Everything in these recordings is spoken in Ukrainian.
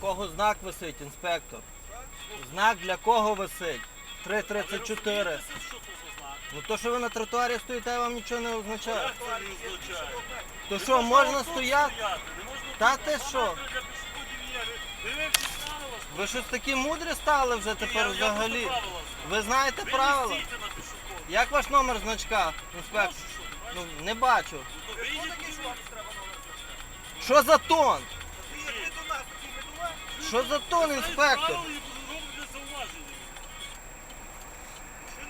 кого знак висить, інспектор? Знак для кого висить? 3.34. Що це знак? Ну то, що ви на тротуарі стоїте, вам нічого не означає. То що, можна стояти? Та ти що? для. Ви щось такі мудрі стали вже тепер взагалі. Ви знаєте Ви правила? Як ваш номер значка, інспектор? Ну, не бачу. Що за тон? Що за тон, інспектор?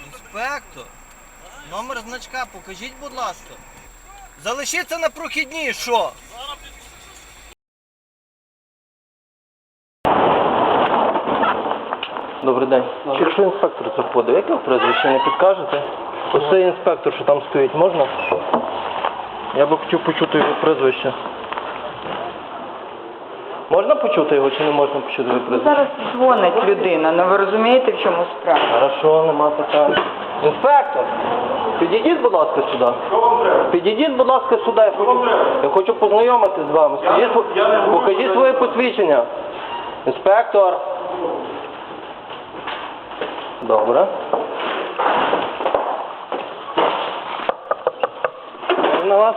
Інспектор, номер значка покажіть, будь ласка. Залишіться на прохідній, що? Добрий день. Якщо інспектор заходить, як його прізвище не підкажете? Ось цей інспектор, що там стоїть, можна? Я би хотів почути його прізвище. Можна почути його чи не можна почути його Ну, прізвище? Зараз дзвонить людина, ну ви розумієте, в чому справа? Хорошо, нема питань. Інспектор, підійдіть, будь ласка, сюди. Що вам треба? Підійдіть, будь ласка, сюди. Я хочу, я хочу познайомитися з вами. Я не- Скажіть, я не можу покажіть своє посвідчення. Інспектор. Добре. На вас.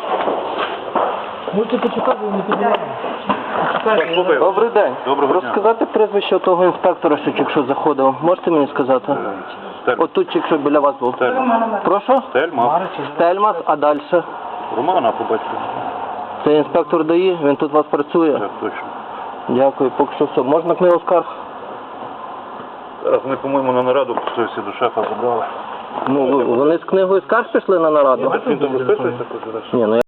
Слухаю. Добрий день. Доброго дня. Розказати прізвище того інспектора, що тільки що заходив. Можете мені сказати? Стель- От тут тільки що біля вас був. Стельмас. Прошу? Стельмас. Стельмас, а далі? Романа по батьку. Це інспектор ДАІ, він тут у вас працює. Так, точно. Дякую, поки що все. Можна книгу скарг? Зараз ми, по-моєму, на нараду хтось до шефа забрали. Ну, вони з книгою скарг пішли на нараду? Він там розписується? Ні, ну